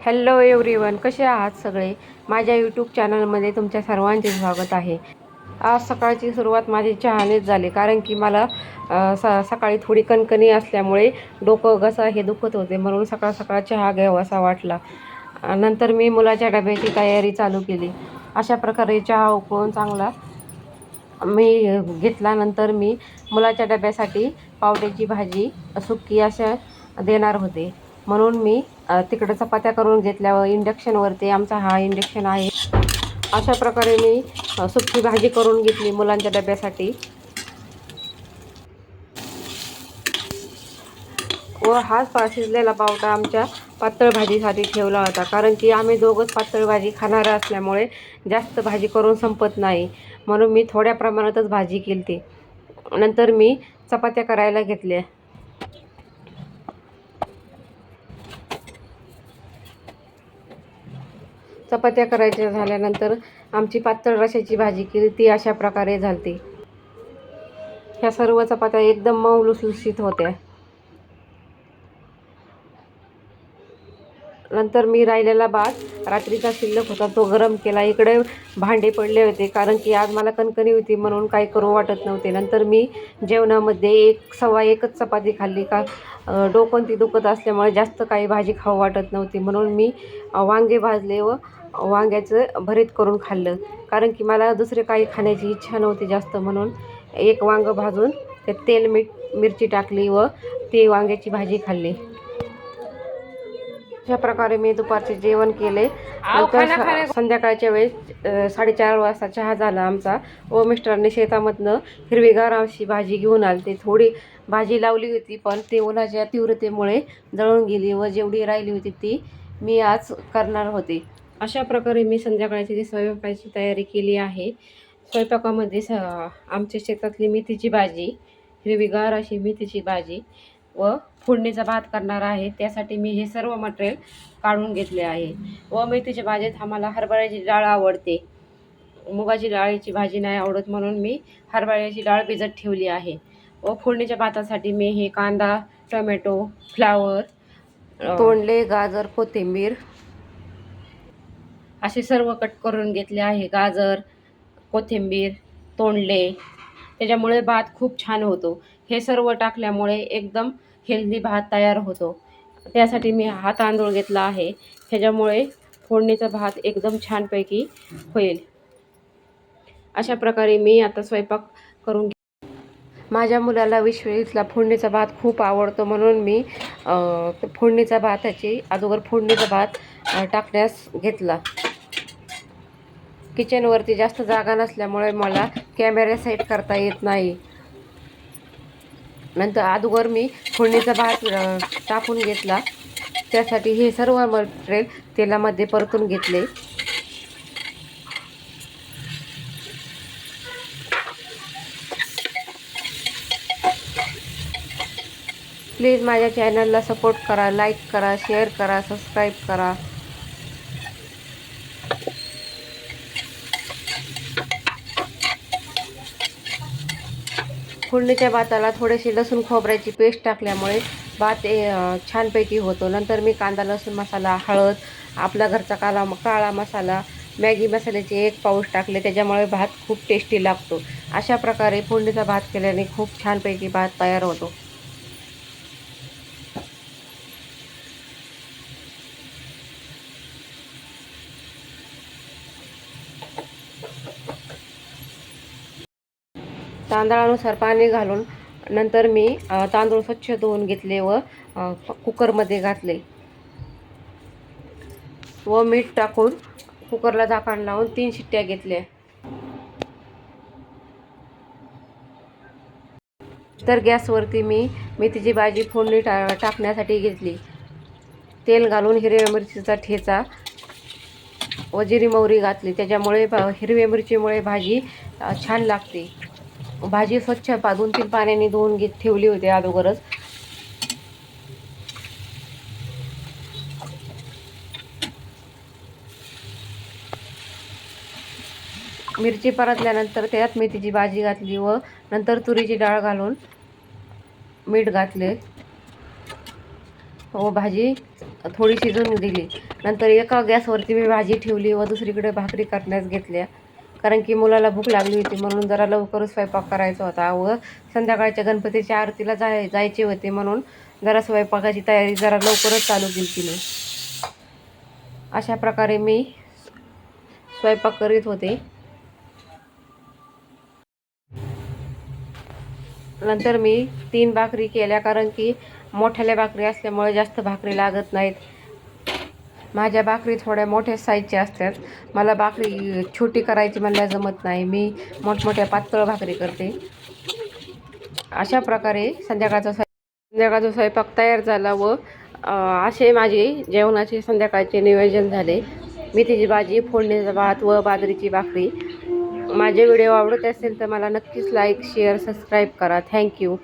Hello everyone कसे आहात सगळे? माझ्या यूट्यूब चॅनलमध्ये तुमच्या सर्वांचे स्वागत आहे. आज सकाळची सुरुवात माझी चहानेच झाली कारण की मला स सकाळी थोडी कणकणी असल्यामुळे डोकं घसा हे दुखत होते म्हणून सकाळ सकाळ चहा घ्यावा असा वाटला. नंतर मी मुलाच्या डब्याची तयारी चालू केली. अशा प्रकारे चहा उकळून चांगला मी घेतला नंतर मी मुलाच्या डब्यासाठी पावट्याची भाजी सुक्की अशा देणार होते. म्हणून मी तिकडं चपात्या करून घेतल्यावर इंडक्शनवरती आमचा हा इंडक्शन आहे. अशा प्रकारे मी सुकी भाजी करून घेतली मुलांच्या डब्यासाठी. व हाच शिजलेला पावटा आमच्या पातळ भाजीसाठी ठेवला होता. कारण की आम्ही दोघंच पातळ भाजी खाणारं असल्यामुळे जास्त भाजी करून संपत नाही. म्हणून मी थोड्या प्रमाणातच भाजी केली नंतर मी चपात्या करायला घेतल्या. चपात्या करायच्या झाल्यानंतर आमची पातळ रशाची भाजी केली ती अशा प्रकारे झालती. ह्या सर्व चपात्या एकदम मऊ लुसलुशीत होत्या. नंतर मी राहिलेला भात रात्रीचा शिल्लक होता तो गरम केला. इकडे भांडे पडले होते कारण की आज मला कणकणी होती म्हणून काही करू वाटत नव्हते. नंतर मी जेवणामध्ये एक सव्वा एकच चपाती खाल्ली का डोकं ती दुखत असल्यामुळे जास्त काही भाजी खाऊ वाटत नव्हती. म्हणून मी वांगे भाजले व वांग्याचं भरीत करून खाल्लं. कारण की मला दुसरे काही खाण्याची इच्छा नव्हती जास्त म्हणून एक वांगं भाजून ते तेल मीठ मिरची टाकली व ती वांग्याची भाजी खाल्ली. अशा प्रकारे मी दुपारचे जेवण केले. नंतर संध्याकाळच्या वेळेस साडेचार वाजता चहा झाला आमचा. व मिस्टरांनी शेतामधनं हिरवीगार अशी भाजी घेऊन आली. ते थोडी भाजी लावली होती पण ते उन्हाच्या तीव्रतेमुळे जळून गेली व जेवढी राहिली होती ती मी आज करणार होते. अशा प्रकारे मी संध्याकाळची जी स्वयंपाकाची तयारी केली आहे स्वयंपाकामध्ये स आमच्या शेतातली मेथीची भाजी हिरवीगार अशी मेथीची भाजी व फोडणीचा भात करणार आहे. त्यासाठी मी हे सर्व मटेरियल काढून घेतले आहे. व मेथीच्या भाजीत आम्हाला हरभऱ्याची डाळ आवडते. मुगाची डाळीची भाजी नाही आवडत म्हणून मी हरभऱ्याची डाळ भिजत ठेवली आहे. व फोडणीच्या भातासाठी मी हे कांदा टोमॅटो फ्लावर तोंडले गाजर कोथिंबीर. असे सर्व कट करून घेतले आहे. गाजर कोथिंबीर तोंडले. त्याच्यामुळे भात खूप छान होतो. हे सर्व टाकल्यामुळे एकदम हेल्दी भात तयार होतो. त्यासाठी मी हा तांदूळ घेतला आहे. ह्याच्यामुळे फोडणीचा भात एकदम छानपैकी होईल. अशा प्रकारे मी आता स्वयंपाक करून माझ्या मुलाला विश्वजितला फोडणीचा भात खूप आवडतो म्हणून मी फोडणीचा भाताची अगोदर फोडणीचा भात टाकण्यास घेतला. किचनवरती जास्त जागा नसल्यामुळे मला कॅमेरा सेट करता येत नाही. नंतर अगोदर मी फोडणीचा भात टाकून घेतला. त्यासाठी हे सर्व मटेरियल तेलामध्ये परतून घेतले. प्लीज माझ्या चॅनलला सपोर्ट करा लाईक करा शेअर करा सबस्क्राईब करा. फोडणीच्या भाताला थोडेसे लसूण खोबऱ्याची पेस्ट टाकल्यामुळे भात छानपैकी होतो. नंतर मी कांदा लसूण मसाला हळद आपला घरचा काला काळा मसाला मॅगी मसाल्याचे एक पाऊस टाकले त्याच्यामुळे भात खूप टेस्टी लागतो. अशा प्रकारे फोडणीचा भात केल्याने खूप छानपैकी भात तयार होतो. तांदळानुसार पाणी घालून नंतर मी तांदूळ स्वच्छ धुवून घेतले व कुकरमध्ये घातले. व मीठ टाकून कुकरला झाकण लावून तीन शिट्ट्या घेतल्या. तर गॅसवरती मी मेथीची भाजी फोडणी टा टाकण्यासाठी घेतली. तेल घालून हिरव्या मिरचीचा ठेचा व जिरी मोहरी घातली. त्याच्यामुळे हिरव्या मिरचीमुळे भाजी छान लागते. भाजी स्वच्छ पा दोन तीन पाण्याने धुवून घेत ठेवली होती अगोदरच. मिरची परतल्यानंतर त्यात मेथीची भाजी घातली व नंतर तुरीची डाळ घालून मीठ घातले. व भाजी थोडी शिजून दिली. नंतर एका गॅसवरती मी भाजी ठेवली व दुसरीकडे भाकरी करण्यास घेतल्या. कारण की मुलाला भूक लागली होती म्हणून जरा लवकरच स्वयंपाक करायचा होता. व संध्याकाळच्या गणपतीच्या आरतीला जाय जायचे होते म्हणून जरा स्वयंपाकाची तयारी जरा लवकरच चालू केली तिने. अशा प्रकारे मी स्वयंपाक करीत होते. नंतर मी तीन भाकरी केल्या कारण की मोठ्याल्या भाकरी असल्यामुळे जास्त भाकरी लागत नाहीत. माझ्या भाकरी थोड्या मोठ्या साईजच्या असतात. मला भाकरी छोटी करायची मला जमत नाही. मी मोठमोठ्या पातळ भाकरी करते. अशा प्रकारे संध्याकाळचा स्वयं संध्याकाळचा स्वयंपाक तयार झाला व असे माझे जेवणाचे संध्याकाळचे नियोजन झाले. मेथीची भाजी फोडणीचा भात व बाजरीची भाकरी. माझे व्हिडिओ आवडत असेल तर मला नक्कीच लाईक शेअर सबस्क्राईब करा. Thank you